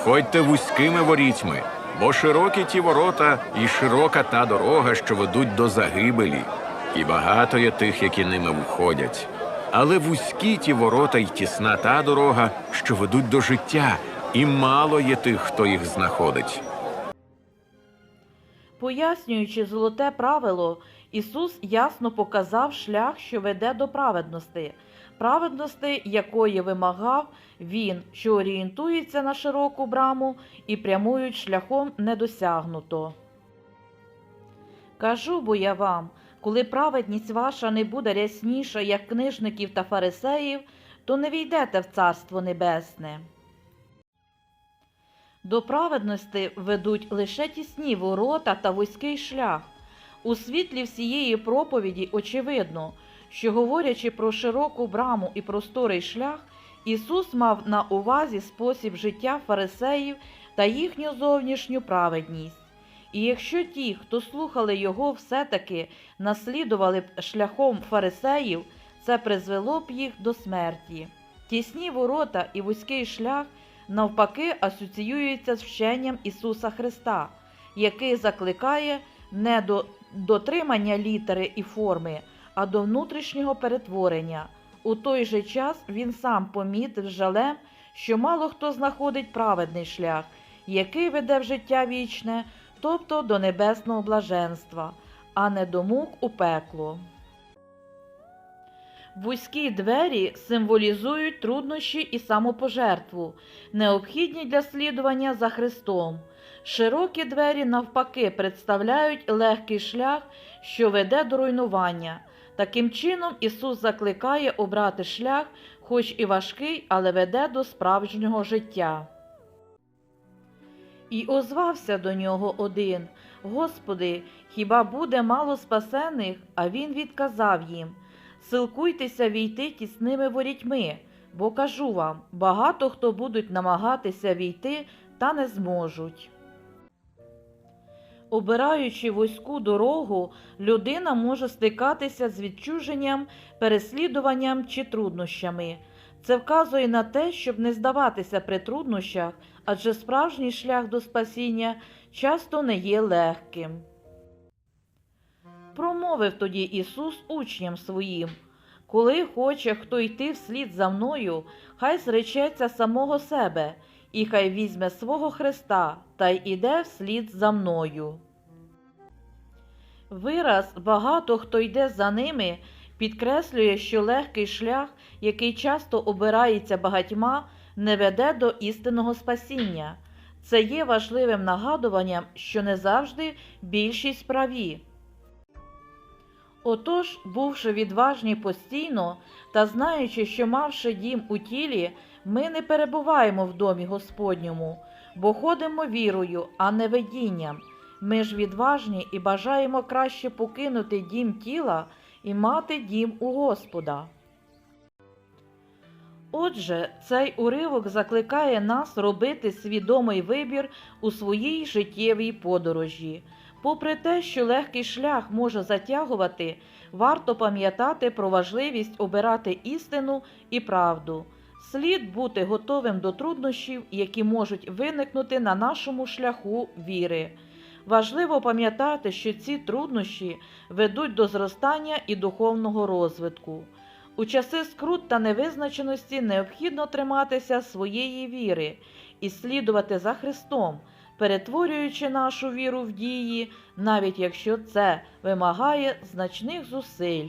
Входьте вузькими ворітьми, бо широкі ті ворота і широка та дорога, що ведуть до загибелі, і багато є тих, які ними входять. Але вузькі ті ворота й тісна та дорога, що ведуть до життя, і мало є тих, хто їх знаходить. Пояснюючи золоте правило, Ісус ясно показав шлях, що веде до праведності, праведності, якої вимагав Він, що орієнтується на широку браму і прямують шляхом недосягнуто. Кажу бо я вам, коли праведність ваша не буде рясніша, як книжників та фарисеїв, то не війдете в Царство Небесне. До праведності ведуть лише тісні ворота та вузький шлях. У світлі всієї проповіді очевидно, що, говорячи про широку браму і просторий шлях, Ісус мав на увазі спосіб життя фарисеїв та їхню зовнішню праведність. І якщо ті, хто слухали Його, все-таки наслідували б шляхом фарисеїв, це призвело б їх до смерті. Тісні ворота і вузький шлях навпаки асоціюється з вченням Ісуса Христа, який закликає не до дотримання літери і форми, а до внутрішнього перетворення. У той же час він сам помітив жалем, що мало хто знаходить праведний шлях, який веде в життя вічне, тобто до небесного блаженства, а не до мук у пекло. Вузькі двері символізують труднощі і самопожертву, необхідні для слідування за Христом. Широкі двері, навпаки, представляють легкий шлях, що веде до руйнування. Таким чином, Ісус закликає обрати шлях, хоч і важкий, але веде до справжнього життя. І озвався до нього один Господи, хіба буде мало спасених? А він відказав їм Силкуйтеся війти тісними ворітьми, бо кажу вам, багато хто будуть намагатися війти та не зможуть. Обираючи вузьку дорогу, людина може стикатися з відчуженням, переслідуванням чи труднощами. Це вказує на те, щоб не здаватися при труднощах, адже справжній шлях до спасіння часто не є легким. Промовив тоді Ісус учням своїм Коли хоче хто йти вслід за мною, хай зречеться самого себе, і хай візьме свого Христа та й іде вслід за мною. Вираз багато хто йде за ними підкреслює, що легкий шлях, який часто обирається багатьма, не веде до істинного спасіння. Це є важливим нагадуванням, що не завжди більшість праві. Отож, бувши відважні постійно та знаючи, що мавши дім у тілі, ми не перебуваємо в домі Господньому, бо ходимо вірою, а не видінням. Ми ж відважні і бажаємо краще покинути дім тіла і мати дім у Господа. Отже, цей уривок закликає нас робити свідомий вибір у своїй життєвій подорожі. Попри те, що легкий шлях може затягувати, варто пам'ятати про важливість обирати істину і правду. Слід бути готовим до труднощів, які можуть виникнути на нашому шляху віри. Важливо пам'ятати, що ці труднощі ведуть до зростання і духовного розвитку. У часи скрут та невизначеності необхідно триматися своєї віри і слідувати за Христом, перетворюючи нашу віру в дії, навіть якщо це вимагає значних зусиль.